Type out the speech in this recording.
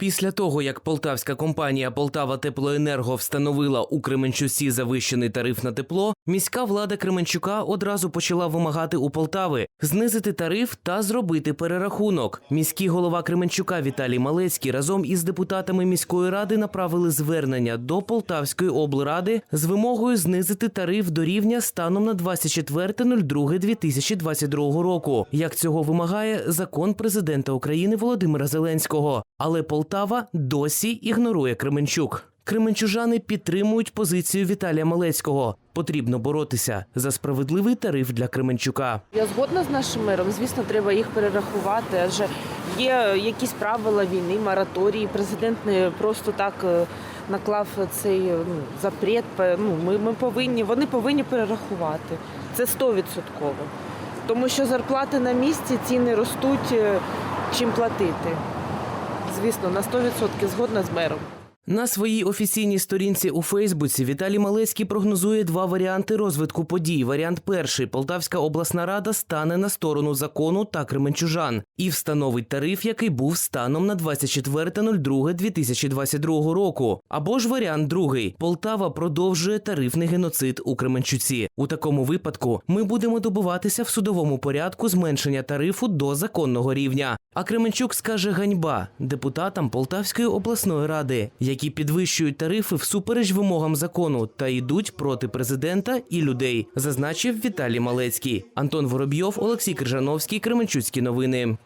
Після того, як полтавська компанія Полтава Теплоенерго встановила у Кременчуці завищений тариф на тепло, міська влада Кременчука одразу почала вимагати у Полтави знизити тариф та зробити перерахунок. Міський голова Кременчука Віталій Малецький разом із депутатами міської ради направили звернення до Полтавської облради з вимогою знизити тариф до рівня станом на 24.02.2022 року, як цього вимагає закон президента України Володимира Зеленського. Але Полтава досі ігнорує Кременчук. Кременчужани підтримують позицію Віталія Малецького. Потрібно боротися за справедливий тариф для Кременчука. Я згодна з нашим мером. Звісно, треба їх перерахувати, адже є якісь правила війни, мораторії. Президент не просто так е, наклав цей запрет. Ну, ми, ми повинні, вони повинні перерахувати. Це стовідсотково. Тому що зарплати на місці, ціни ростуть, е, чим платити. Звісно, на 100% згодна з мером. На своїй офіційній сторінці у Фейсбуці Віталій Малецький прогнозує два варіанти розвитку подій. Варіант перший Полтавська обласна рада стане на сторону закону та кременчужан і встановить тариф, який був станом на 24.02.2022 року. Або ж варіант другий Полтава продовжує тарифний геноцид у Кременчуці. У такому випадку ми будемо добуватися в судовому порядку зменшення тарифу до законного рівня. А Кременчук скаже ганьба депутатам Полтавської обласної ради, які підвищують тарифи всупереч вимогам закону та йдуть проти президента і людей, зазначив Віталій Малецький. Антон Воробйов, Олексій Крижановський, Кременчуцькі новини.